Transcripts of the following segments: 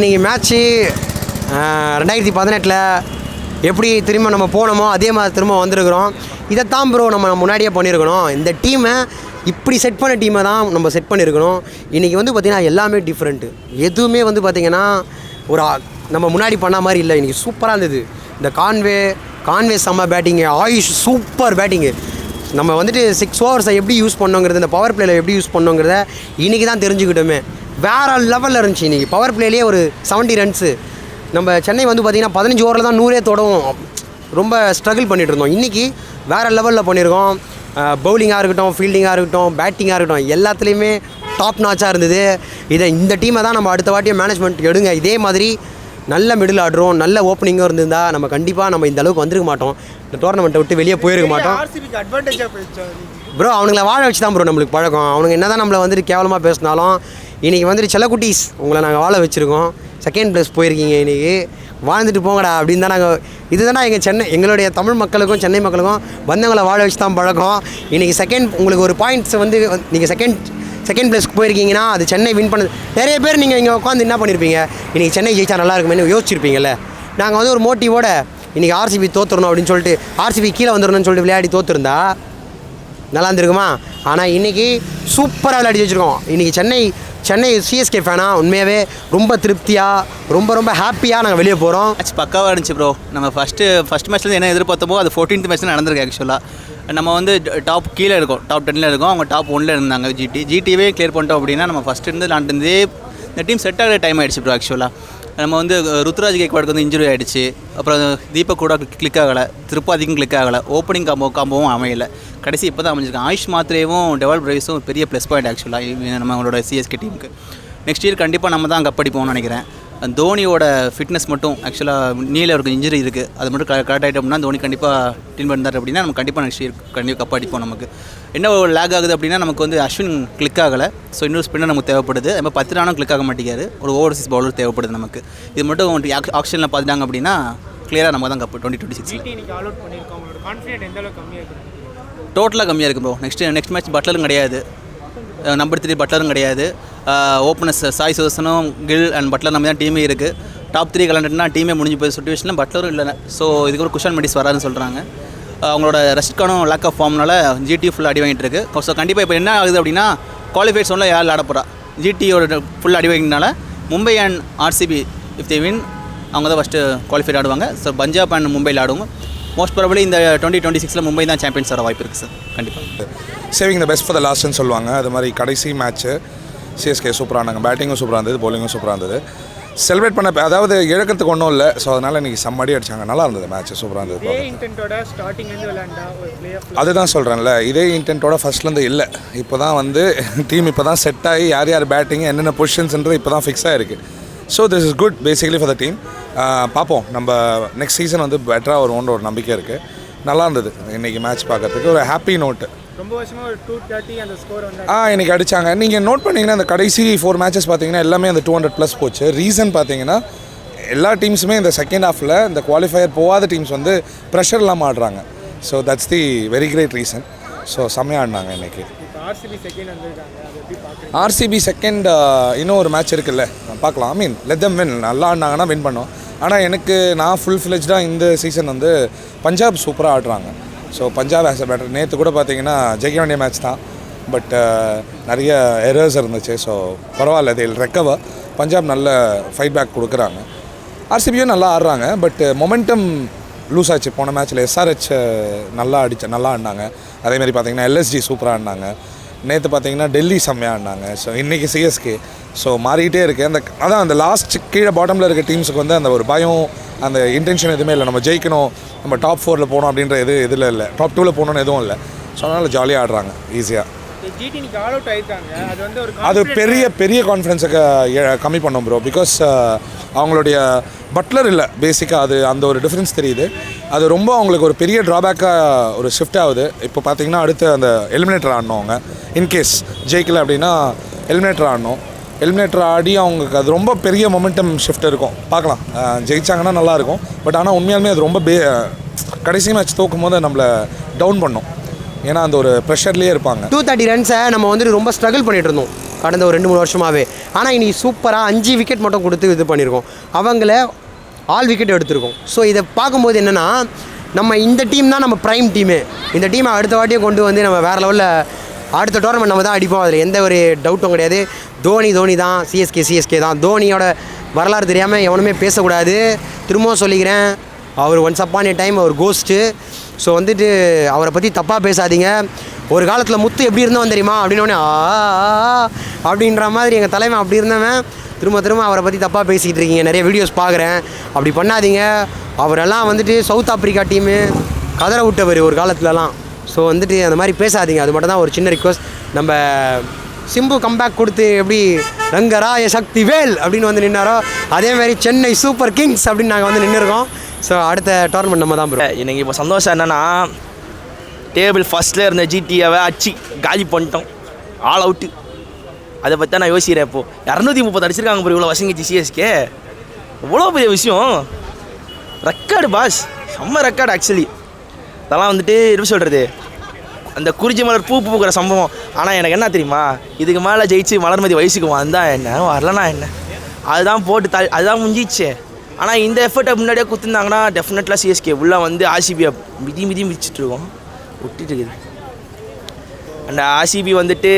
இன்றைக்கி மேட்ச்சு ரெண்டாயிரத்தி பதினெட்டில் எப்படி திரும்ப நம்ம போனோமோ அதே மாதிரி திரும்ப வந்திருக்கிறோம். இதைத்தான் ப்ரோ நம்ம முன்னாடியே பண்ணியிருக்கணும். இந்த டீமை இப்படி செட் பண்ண டீமை தான் நம்ம செட் பண்ணியிருக்கணும். இன்றைக்கி வந்து பார்த்திங்கன்னா எல்லாமே டிஃப்ரெண்ட்டு எதுவுமே வந்து பார்த்திங்கன்னா ஒரு நம்ம முன்னாடி பண்ண மாதிரி இல்லை. இன்றைக்கி சூப்பராக இருந்தது. இந்த கான்வே கான்வே செம்ம பேட்டிங்கு ஆயுஷ் சூப்பர் பேட்டிங்கு நம்ம வந்துட்டு சிக்ஸ் ஓவர்ஸை எப்படி யூஸ் பண்ணோங்கிறது இந்த பவர் பிளேயில் எப்படி யூஸ் பண்ணோங்கிறத இன்றைக்கி தான் தெரிஞ்சுக்கிட்டோமே. வேறு லெவலில் இருந்துச்சு இன்றைக்கி பவர் பிளேலேயே ஒரு 70 ரன்ஸு நம்ம சென்னை வந்து பார்த்திங்கன்னா பதினஞ்சு ஓவரில் தான் நூறே தொடவும் ரொம்ப ஸ்ட்ரகிள் பண்ணிட்டு இருந்தோம். இன்றைக்கி வேறு லெவலில் பண்ணியிருக்கோம் பவுலிங்காக இருக்கட்டும் ஃபீல்டிங்காக இருக்கட்டும் பேட்டிங்காக இருக்கட்டும் எல்லாத்துலேயுமே டாப் நாச்சாக இருந்தது. இதை இந்த டீமை தான் நம்ம அடுத்த வாட்டியும் மேனேஜ்மெண்ட் எடுங்க. இதே மாதிரி நல்ல மிடில் ஆடுறோம் நல்ல ஓப்பனிங்கும் இருந்திருந்தா நம்ம கண்டிப்பாக நம்ம இந்த அளவுக்கு வந்திருக்க மாட்டோம். இந்த டோர்னமெண்ட்டை விட்டு வெளியே போயிருக்க மாட்டோம். ப்ரோ அவனுங்கள வாழ வச்சு தான் ப்ரோ நம்மளுக்கு பழக்கம். அவனுங்க என்ன தான் நம்மளை வந்துட்டு கேவலமாக பேசினாலும் இன்றைக்கி வந்துட்டு செல்லக்குட்டீஸ் உங்களை நாங்கள் வாழ வச்சுருக்கோம். செகண்ட் ப்ளேஸ் போயிருக்கீங்க இன்றைக்கி வாழ்ந்துட்டு போங்கடா அப்படின்னு தான் நாங்கள் இதுதானே எங்கள் சென்னை எங்களுடைய தமிழ் மக்களுக்கும் சென்னை மக்களுக்கும் வந்தவங்களை வாழ வச்சு தான் பழக்கம். இன்றைக்கி செகண்ட் உங்களுக்கு ஒரு பாயிண்ட்ஸ் வந்து நீங்கள் செகண்ட் செகண்ட் பிளேஸ்க்கு போயிருக்கீங்கன்னா அது சென்னை வின் பண்ணது நிறைய பேர் நீங்கள் இங்கே உட்காந்து என்ன பண்ணியிருப்பீங்க இன்றைக்கி சென்னை ஜெயிச்சா நல்லா இருக்குமேனு யோசிச்சிருப்பீங்கல்ல. நாங்கள் வந்து ஒரு மோட்டிவோட இன்றைக்கி ஆர்சிபி தோற்றுறணும் அப்படின்னு சொல்லிட்டு ஆர்சிபி கீழே வந்துடணும்னு சொல்லிட்டு விளையாடி தோத்துருந்தா நல்லா இருந்திருக்குமா? ஆனால் இன்றைக்கி சூப்பராக விளையாடி வச்சுருக்கோம். இன்றைக்கி சென்னை சென்னை சிஎஸ்கே ஃபேனா உண்மையாகவே ரொம்ப திருப்தியாக ரொம்ப ரொம்ப ஹாப்பியாக நாங்கள் வெளியே போகிறோம் மேட்ச் பக்காவாக இருந்துச்சு ப்ரோ நம்ம ஃபஸ்ட்டு ஃபஸ்ட் மேட்ச்சில் என்ன எதிர்பார்த்தமோ அது ஃபோர்டீன்த் மேட்ச் நடந்திருக்கு ஆக்சுவலாக நம்ம வந்து டாப் கீழே இருக்கோம். டாப் டென்னில் இருக்கோம். அவங்க டாப் ஒன்ல இருந்தாங்க ஜிடி ஜிடிவே கிளியர் பண்ணிட்டோம் அப்படின்னா நம்ம ஃபஸ்ட்டு இருந்து விளாண்டுருந்தே இந்த டீம் செட் ஆகிற டைம் ஆகிடுச்சு ப்ரோ ஆக்சுவலாக நம்ம வந்து ருத்ராஜ் கேக்வாடுக்கு வந்து இன்ஜுரி ஆகிடுச்சு அப்புறம் தீபக் கூட கிளிக் ஆகலை. திருப்பாதிக்கும் கிளிக் ஆகலை. ஓப்பனிங் காம்போ காம்போவும் அமையல. கடைசி இப்போ தான் அமைஞ்சிருக்கு? ஆயுஷ் மாத்திரையும் டெவல் பிரைஸும் பெரிய ப்ளஸ் பாயிண்ட் ஆக்சுவலாக நம்மளோட சிஎஸ்கே டீமுக்கு நெக்ஸ்ட் இயர் கண்டிப்பாக நம்ம தான் கப்படிப்போம்னு நினைக்கிறேன். தோனியோட ஃபிட்னஸ் மட்டும் ஆக்சுவலாக நீல அவருக்கு இன்ஜுரி இருக்குது அது மட்டும் கரெக்ட் ஆகிட்டோம்னா தோனி கண்டிப்பாக டீம் இருந்தார் அப்படின்னா நம்ம கண்டிப்பாக நெக்ஸ்ட் இயர் கண்டிப்பாக கப் அடிப்போம் நமக்கு. என்ன ஒரு லேக் ஆகுது அப்படின்னா நமக்கு வந்து அஸ்வின் கிளிக் ஆகலை. ஸோ இன்னொரு ஸ்பின்னர் நமக்கு தேவைப்படுது. மாதிரி பத்து ரானும் கிளிக் ஆக மாட்டேங்காரு ஒரு ஓவர்சீஸ் பவுலர் தேவைப்படுது நமக்கு. இது மட்டும் ஆக்ஷனில் பார்த்துட்டாங்க அப்படின்னா கிளியராக நம்ம தான் கப் டுவெண்ட்டி டுவெண்ட்டி இருக்குது டோட்டலாக கம்மியாக இருக்குது ப்ரோ நெக்ஸ்ட் நெக்ஸ்ட் மேட்ச் பட்லரும் கிடையாது. நம்பர் த்ரீ பட்லரும் கிடையாது. ஓப்பனர்ஸ் சாய் சுதர்சனும் கில் அண்ட் பட்லர் நம்ம தான் டீமே இருக்குது டாப் த்ரீ கலண்டுனா டீமே முடிஞ்சு போய் சுச்சுவேஷனில் பட்லரும் இல்லை. ஸோ இதுக்கு ஒரு குஷன் மெடிஸ் வராதுன்னு சொல்கிறாங்க அவங்களோட ரெஸ்ட்கானும் லேக் ஆஃப் ஃபார்ம்னால ஜிடி ஃபுல் அடி வாங்கிட்டு இருக்கு. ஸோ கண்டிப்பாக இப்போ என்ன ஆகுது அப்படின்னா குவாலிஃபைட் சோனில் யார் விளாட போகிறா ஜிடியோட ஃபுல் அடி வாங்கினால Mumbai and RCB if they win அவங்க தான் ஃபஸ்ட்டு குவாலிஃபைட் ஆடுவாங்க. ஸோ பஞ்சாப் அண்ட் மும்பையில் ஆடுவாங்க. மோஸ்ட் ப்ராபலி இந்த டுவெண்ட்டி டுவெண்ட்டி சிக்ஸில் மும்பை தான் சாம்பியன்ஸ் வர வாய்ப்பு இருக்குது சார் கண்டிப்பாக saving the best for the லாஸ்ட்னு சொல்லுவாங்க. அது மாதிரி கடைசி மேட்ச்சு சிஎஸ்கே சூப்பராக இருந்தாங்க பேட்டிங்கும் சூப்பராக இருந்தது bowling-ம் சூப்பராக இருந்தது செலிப்ரேட் பண்ண அதாவது இழக்கிறதுக்கு ஒன்றும் இல்லை ஸோ அதனால் இன்றைக்கி செம்மடி அடிச்சாங்க. நல்லா இருந்தது மேட்ச் சூப்பராக இருந்தது அதுதான் சொல்கிறேன்ல இதே இன்டென்ட்டோட ஃபர்ஸ்ட்லேருந்து இல்லை. இப்போ தான் வந்து டீம் இப்போ தான் செட் ஆகி யார் யார் பேட்டிங் என்னென்ன பொசிஷன்ஸ்ன்றது இப்போ தான் ஃபிக்ஸ் ஆகிருக்கு so this is good basically for the team பார்ப்போம் நம்ம நெக்ஸ்ட் சீசன் வந்து பெட்டராக வருவோன்ற ஒரு நம்பிக்கை இருக்குது நல்லா இருந்தது இன்றைக்கி மேட்ச் பார்க்கறதுக்கு ஒரு ஹாப்பி நோட்டு ரொம்ப வருஷமாக ஒரு டூ தேர்ட்டி அந்த ஸ்கோர் வந்து ஆ இன்னைக்கு அடிச்சாங்க. நீங்கள் நோட் பண்ணீங்கன்னா அந்த கடைசி ஃபோர் மேட்சஸ் பார்த்தீங்கன்னா எல்லாமே அந்த டூ ஹண்ட்ரட் ப்ளஸ் போச்சு. ரீசன் பார்த்தீங்கன்னா எல்லா டீம்ஸுமே இந்த செகண்ட் ஹாஃபில் இந்த குவாலிஃபயர் போகாத டீம்ஸ் வந்து ப்ரெஷர் இல்லாமல் ஆடுறாங்க. So that's the very great reason so செம்மையாக ஆடினாங்க இன்னைக்கு. இப்போ ஆர்சிபி செகண்ட் இன்னும் ஒரு மேட்ச் இருக்குல்ல. பார்க்கலாம். ஐ மீன் லெட் தம் வின் நல்லா ஆடினாங்கன்னா வின் பண்ணோம் ஆனால் எனக்கு நான் ஃபுல் ஃபிளெஜ்டாக இந்த சீசன் வந்து பஞ்சாப் சூப்பராக ஆடுறாங்க. So Punjab as a better நேற்று கூட பார்த்தீங்கன்னா ஜெயிக்க வேண்டிய மேட்ச் தான். பட் uh, நிறைய எரர்ஸ் இருந்துச்சு. ஸோ பரவாயில்ல தேல் ரெக்கவர் பஞ்சாப் நல்ல ஃபைட் பேக் கொடுக்குறாங்க. ஆர்சிபியும் நல்லா ஆடுறாங்க. பட் மொமெண்டம் லூஸ் ஆச்சு. போன மேட்ச்சில் எஸ்ஆர்ஹெச் uh, நல்லா அடிச்ச நல்லா ஆடினாங்க. அதேமாதிரி பார்த்தீங்கன்னா எல்எஸ்ஜி சூப்பராக ஆடினாங்க. நேற்று பார்த்தீங்கன்னா டெல்லி செம்மையாக ஆடினாங்க. ஸோ இன்றைக்கி சிஎஸ்கே ஸோ மாறிக்கிட்டே இருக்குது அந்த அதான் அந்த லாஸ்ட் கீழே பாட்டமில் இருக்க டீம்ஸுக்கு வந்து அந்த ஒரு பயம் அந்த இன்டென்ஷன் எதுவுமே இல்லை. நம்ம ஜெயிக்கணும் நம்ம டாப் ஃபோரில் போகணும் அப்படின்ற எது இதில் இல்லை. டாப் டூவில் போகணும்னு எதுவும் இல்லை. ஸோ அதனால் ஜாலியாக ஆடுறாங்க ஈஸியாக அது பெரிய பெரிய கான்ஃபிடன்ஸுக்கு கம்மி பண்ணோம் ப்ரோ பிகாஸ் அவங்களுடைய பட்லர் இல்லை. பேசிக்காக அது அந்த ஒரு டிஃப்ரென்ஸ் தெரியுது. அது ரொம்ப அவங்களுக்கு ஒரு பெரிய ட்ராபேக்காக ஒரு ஷிஃப்ட் ஆகுது. இப்போ பார்த்தீங்கன்னா அடுத்து அந்த எலிமினேட்டர் ஆடணும் அவங்க. இன்கேஸ் ஜெயிக்கல அப்படின்னா எலிமினேட்டர் ஆடணும். எலிமினேட்டர் ஆடி அவங்களுக்கு அது ரொம்ப பெரிய மொமெண்டம் ஷிஃப்ட் இருக்கும். பார்க்கலாம். ஜெயிச்சாங்கன்னா நல்லாயிருக்கும் பட் ஆனால் உண்மையாலுமே அது ரொம்ப பே கடைசி மேட்ச் தோக்கும் போது நம்மளை டவுன் பண்ணும். ஏன்னா அந்த ஒரு ப்ரெஷர்லேயே இருப்பாங்க. டூ தேர்ட்டி ரன்ஸை நம்ம வந்துட்டு ரொம்ப ஸ்ட்ரகிள் பண்ணிட்டு இருந்தோம். கடந்த ஒரு ரெண்டு மூணு வருஷமாகவே ஆனால் இன்னைக்கு சூப்பராக அஞ்சு விக்கெட் மட்டும் கொடுத்து இது பண்ணியிருக்கோம் அவங்கள ஆல் விக்கெட் எடுத்திருக்கோம். ஸோ இதை பார்க்கும்போது என்னென்னா நம்ம இந்த டீம் தான் நம்ம ப்ரைம் டீமு இந்த டீமை அடுத்த வாட்டியும் கொண்டு வந்து நம்ம வேறு லெவலில் அடுத்த டோர்னமெண்ட் நம்ம தான் அடிப்போம். அதில் எந்த ஒரு டவுட்டும் கிடையாது. தோனி தோனி தான். சிஎஸ்கே சிஎஸ்கே தான். தோனியோட வரலாறு தெரியாமல் எவனுமே பேசக்கூடாது. திரும்பவும் சொல்லிக்கிறேன். அவர் ஒன்ஸ் அப்பான் ஏ டைம் அவர் கோஸ்ட்டு ஸோ வந்துட்டு அவரை பற்றி தப்பாக பேசாதீங்க. ஒரு காலத்தில் முத்து எப்படி இருந்தவன் தெரியுமா? அப்படின்னு அப்படின்ற மாதிரி எங்கள் தலைவன் அப்படி இருந்தவன். திரும்ப திரும்ப அவரை பற்றி தப்பாக பேசிக்கிட்டு இருக்கீங்க. நிறைய வீடியோஸ் பார்க்குறேன். அப்படி பண்ணாதீங்க. அவரெல்லாம் வந்துட்டு சவுத் ஆப்பிரிக்கா டீமு கதற விட்டவர் ஒரு காலத்துலலாம். ஸோ வந்துட்டு அந்த மாதிரி பேசாதீங்க. அது மட்டும் தான் ஒரு சின்ன ரிக்வஸ்ட் நம்ம சிம்பு கம்பேக் கொடுத்து எப்படி ரங்கராய சக்தி வேல் அப்படின்னு வந்து நின்னாரோ அதே மாதிரி சென்னை சூப்பர் கிங்ஸ் அப்படின்னு நாங்கள் வந்து நின்றுருக்கோம் ஸோ அடுத்த டோர்னமெண்ட் நம்ம தான் ப்ரோ எனக்கு இப்போ சந்தோஷம் என்னன்னா டேபிள் ஃபஸ்ட்டில் இருந்த ஜிடிஏவை அடிச்சு காலி பண்ணிட்டோம். ஆல் அவுட்டு அதை பற்றி தான் நான் யோசிக்கிறேன் இப்போது இரநூத்தி முப்பது அடிச்சிருக்காங்க இப்போ இவ்வளோ வசங்கிச்சு சிஎஸ்கே இவ்வளோ பெரிய விஷயம். ரெக்கார்டு பாஸ் செம்ம ரெக்கார்டு ஆக்சுவலி அதெல்லாம் வந்துட்டு எப்படி சொல்கிறது அந்த குறிஞ்சி மலர் பூ பூக்கிற சம்பவம். ஆனால் எனக்கு என்ன தெரியுமா? இதுக்கு மேலே ஜெயிச்சு மலர்மதி வயசுக்கு வந்தா என்ன? வரலனா என்ன? அதுதான் போட்டு த அதுதான் முடிஞ்சிச்சு ஆனால் இந்த எஃபர்ட்டை முன்னாடியே கொடுத்துருந்தாங்கன்னா டெஃபினெட்லாம் சிஎஸ்கே உள்ளே வந்து ஆர்சிபியை மிதி மிதி மிதிச்சிட்ருக்கோம் விட்டுட்டு இருக்குது. அந்த ஆர்சிபி வந்துட்டு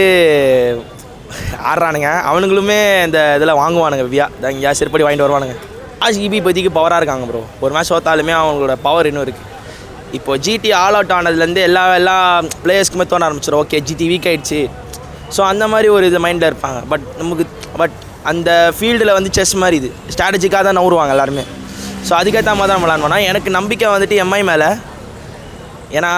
ஆடுறானுங்க. அவனுங்களுமே இந்த இதில் வாங்குவானுங்க வியா. தான் இங்கே செருப்படி வாங்கிட்டு வருவானுங்க. ஆர்சிபி இப்போதைக்கு பவராக இருக்காங்க ப்ரோ ஒரு மேட்ச் ஓத்தாலுமே அவங்களோட பவர் இன்னும் இருக்குது இப்போது ஜிடி ஆல் அவுட் ஆனதுலேருந்து எல்லா எல்லா பிளேயர்ஸ்க்குமே தோண ஆரம்பிச்சிடும் ஓகே ஜிடி வீக் ஆகிடுச்சு ஸோ அந்த மாதிரி ஒரு இது மைண்டில் இருப்பாங்க. பட் நமக்கு பட் அந்த ஃபீல்டில் வந்து செஸ் மாதிரி இது. ஸ்ட்ராட்டஜிக்காக தான் நவுருவாங்க எல்லாருமே. ஸோ அதுக்கேற்ற மாதிரி தான் விளாட்ணும்னா எனக்கு நம்பிக்கை வந்துட்டு எம்ஐ மேலே. ஏன்னா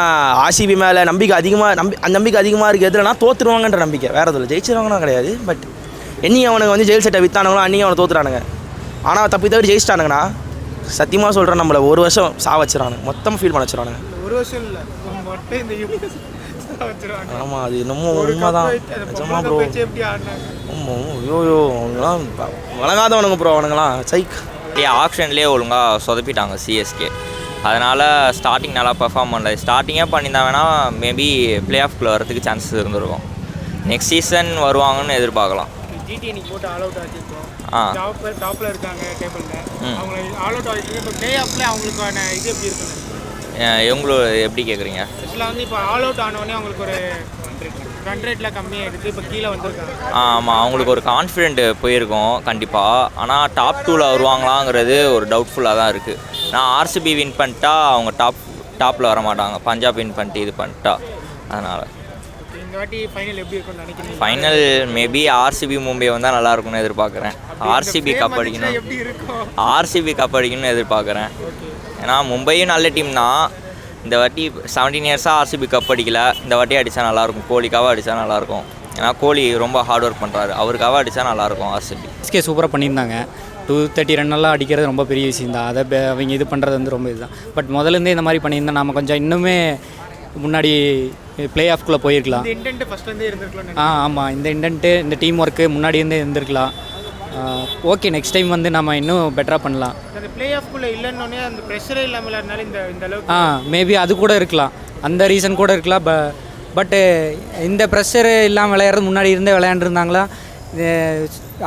ஆர்சிபி மேலே நம்பிக்கை அதிகமாக நம்பி அந்த நம்பிக்கை அதிகமாக இருக்குது எதுலனா தோற்றுருவாங்கன்ற நம்பிக்கை. வேறு எதுவும் ஜெயிச்சிருவாங்கன்னா கிடையாது. பட் என்னைக்கு அவனுக்கு வந்து ஜெயில் செட்டை வித்தானுங்களோ அன்றைக்கி அவனை தோற்றுறானுங்க ஆனால் தப்பி தவிர ஜெயிச்சிட்டானுங்கண்ணா சத்தியமாக சொல்கிறேன் நம்மளை ஒரு வருஷம் சா வச்சிடறானுங்க மொத்தம் ஃபீல் பண்ண வச்சிடறானுங்க ஒரு வருஷம் இல்லை ஆமாம் அது என்னமோ ஒரு உண்மை தான். நிஜமா ப்ரோ ஆமாம் ஐயோயோ அவனுங்களாம் வழங்காதவனுங்க ப்ரோ அவனுங்களாம் சைக். ஆப்ஷன்லேயே ஒழுங்காக சொதப்பிட்டாங்க சிஎஸ்கே அதனால் ஸ்டார்டிங் நல்லா பெர்ஃபார்ம் பண்ணல. ஸ்டார்டிங்கே பண்ணியிருந்தா வேணால் மேபி ப்ளே ஆஃப்குள்ளே வரதுக்கு சான்சஸ் இருந்திருக்கும். நெக்ஸ்ட் சீசன் வருவாங்கன்னு எதிர்பார்க்கலாம். ஜிடி இன்னைக்கு போட்டு ஆல் அவுட் ஆகிருக்கோம் ஆ. டாப் டாப்ல இருக்காங்க டேபிள்ல. அவங்க ஆல் அவுட் ஆகிருக்கு இப்போ பிளே ஆஃப்ல அவங்களுக்கான இது எப்படி இருக்குன்னு எங்களோ எப்படி கேட்குறீங்க ஆக்சுவலாக வந்து இப்போ ஆல் அவுட் ஆனோடனே அவங்களுக்கு ஒரு ரன் ரேட்டில் கம்மியாகிடுது இப்போ கீழே வந்திருக்காங்க. ஆமாம் அவங்களுக்கு ஒரு கான்ஃபிடென்ட் போயிருக்கும் கண்டிப்பாக ஆனால் டாப் டூவில் வருவாங்களாங்கிறது ஒரு டவுட்ஃபுல்லாக தான் இருக்குது நான் ஆர்சிபி வின் பண்ணிட்டா அவங்க டாப் டாப்பில் வர மாட்டாங்க பஞ்சாப் வின் பண்ணிட்டு இது பண்ணிட்டா. அதனால். இந்த வாட்டி ஃபைனல் எப்படி இருக்கும்னு நினைக்கிறீங்க? ஃபைனல் மேபி ஆர்சிபி மும்பை வந்தால் நல்லா இருக்கும்னு எதிர்பார்க்குறேன். ஆர்சிபி கப் அடிக்கணும். எப்படி இருக்கும்? ஆர்சிபி கப் அடிக்கணும்னு எதிர்பார்க்குறேன். ஏன்னா மும்பையும் நல்ல டீம் தான். இந்த வாட்டி செவன்டீன் இயர்ஸாக ஆர்சிபி கப் அடிக்கல. இந்த வாட்டி அடித்தா நல்லாயிருக்கும். கோலிக்காக அடித்தா நல்லாயிருக்கும். ஏன்னா கோலி ரொம்ப ஹார்ட் ஒர்க் பண்ணுறாரு அவருக்காக அடித்தா நல்லாயிருக்கும் ஆர்சிபி எஸ்கே சூப்பராக பண்ணியிருந்தாங்க. டூ தேர்ட்டி ரன்னெல்லாம் அடிக்கிறது ரொம்ப பெரிய விஷயம் தான் அதை பே- அவங்க இது பண்ணுறது வந்து ரொம்ப இதுதான். பட் முதலேருந்தே இந்த மாதிரி பண்ணியிருந்தா நம்ம கொஞ்சம் இன்னுமே முன்னாடி ப்ளே ஆஃப்குள்ளே போயிருக்கலாம். ஆ ஆமாம் இந்த இன்டென்ட்டு இந்த டீம் ஒர்க்கு முன்னாடி இருந்தே இருந்திருக்கலாம். ஓகே நெக்ஸ்ட் டைம் வந்து நம்ம இன்னும் பெட்டராக பண்ணலாம். ஆ மேபி அது கூட இருக்கலாம். அந்த ரீசன் கூட இருக்கலாம். ப பட்டு இந்த ப்ரெஷர் இல்லாமல் விளையாடுறது முன்னாடி இருந்தே விளையாண்டுருந்தாங்களா?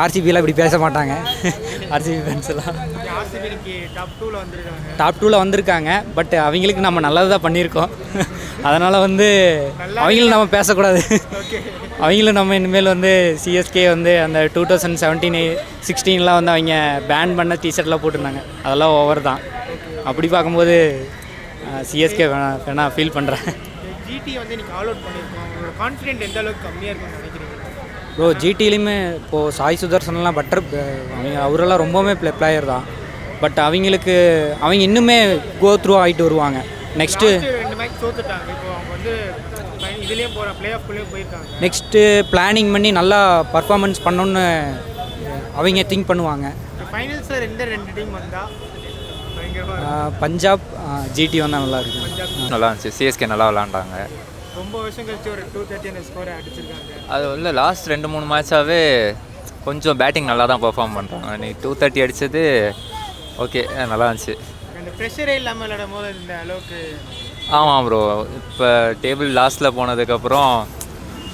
ஆர்சிபியில் இப்படி பேச மாட்டாங்க. ஆர்சிபி ஃபேன்ஸ் எல்லாம். டாப் டூவில் வந்திருக்காங்க. பட் அவங்களுக்கு நம்ம நல்லது தான் பண்ணியிருக்கோம். அதனால் வந்து அவங்களும் நம்ம பேசக்கூடாது. அவங்களும் நம்ம இனிமேல் வந்து சிஎஸ்கே வந்து அந்த டூ தௌசண்ட் செவன்டீன் சிக்ஸ்டீன்லாம் வந்து அவங்க பேன் பண்ண டிஷர்ட்லாம் போட்டிருந்தாங்க. அதெல்லாம் ஓவர் தான். அப்படி பார்க்கும்போது சிஎஸ்கே வேணா வேணா ஃபீல் பண்ணுறேன் ஜிடி வந்து இன்னைக்கு ஆல் அவுட் பண்ணியிருக்கோம். அவங்களோட கான்ஃபிடென்ட் எந்த அளவுக்கு கம்மியாக இருக்கும்னு நினைக்கிறீங்க? ப்ரோ ஜிடிலையுமே இப்போது சாய் சுதர்சன்லாம் பட்டர் அவங்க அவரெல்லாம் ரொம்பவுமே ப்ளே பிளேயர் தான். பட் அவங்களுக்கு அவங்க இன்னுமே கோ த்ரூ ஆகிட்டு வருவாங்க. நெக்ஸ்ட்டு ரெண்டு மேட்ச் தோத்துட்டாங்க. இப்போ அவங்க வந்து இதுலேயே போகிற பிளே ஆஃப்குள்ளேயே போயிருக்காங்க. நெக்ஸ்ட்டு பிளானிங் பண்ணி நல்லா பர்ஃபார்மன்ஸ் பண்ணணுன்னு அவங்க திங்க் பண்ணுவாங்க. ஃபைனல்ஸில் ரெண்டு ரெண்டு டீம் வந்தால் பஞ்சாப் ஜிடி வந்தால் நல்லா இருக்கும். பஞ்சாப். நல்லா இருந்துச்சு. சிஎஸ்கே நல்லா விளாண்டாங்க ரொம்ப வருஷம் கழிச்சு ஒரு டூ தேர்ட்டி ஸ்கோரை அடிச்சிருக்காங்க. அது உள்ள லாஸ்ட் ரெண்டு மூணு மேட்சாகவே கொஞ்சம் பேட்டிங் நல்லா தான் பெர்ஃபார்ம் பண்ணுறாங்க நீ டூ தேர்ட்டி அடித்தது ஓகே நல்லா இருந்துச்சு. அந்த ப்ரெஷரே இல்லாமல் விளையாடும் போது இந்த அளவுக்கு ஆமாம் ப்ரோ இப்போ டேபிள் லாஸ்ட்டில் போனதுக்கப்புறம்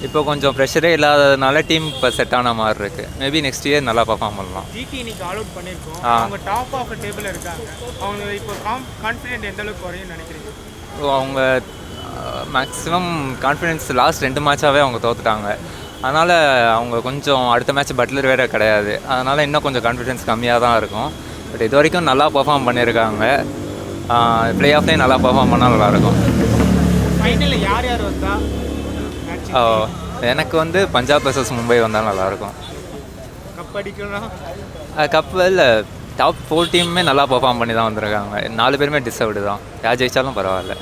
இப்போ கொஞ்சம் ப்ரெஷரே இல்லாததுனால டீம் இப்போ செட் ஆன மாதிரி இருக்குது மேபி நெக்ஸ்ட் இயர் நல்லா பர்ஃபார்ம் பண்ணலாம். ஜிடி இன்னைக்கு ஆல் அவுட் பண்ணியிருக்கோம். அவங்க டாப் ஆஃப் டேபிள் இருக்காங்க. அவங்க இப்போ கான்ஃபிடென்ட் எந்த அளவுக்கு குறையும் நினைக்கிறீங்க? ஸோ அவங்க மேக்ஸிமம் கான்ஃபிடென்ஸ் லாஸ்ட் ரெண்டு மேட்சாகவே அவங்க தோத்துட்டாங்க. அதனால் அவங்க கொஞ்சம் அடுத்த மேட்ச் பட்லர் வேறு கிடையாது. அதனால் இன்னும் கொஞ்சம் கான்ஃபிடென்ஸ் கம்மியாக தான் இருக்கும். பட் இது வரைக்கும் நல்லா பர்ஃபார்ம் பண்ணியிருக்காங்க ப்ளே ஆஃப்லேயும் நல்லா பர்ஃபார்ம் பண்ணால் நல்லாயிருக்கும் ஃபைனலில் யார் யார் வந்தா? மேட்ச் எனக்கு வந்து பஞ்சாப் வர்சஸ் மும்பை வந்தால் நல்லாயிருக்கும் கப் அடிக்கணும் கப்பு இல்லை டாப் ஃபோர் டீமுமே நல்லா பர்ஃபார்ம் பண்ணி தான் வந்திருக்காங்க. நாலு பேருமே டிசர்வ்டு தான். யார் ஜெயிச்சாலும் பரவாயில்ல.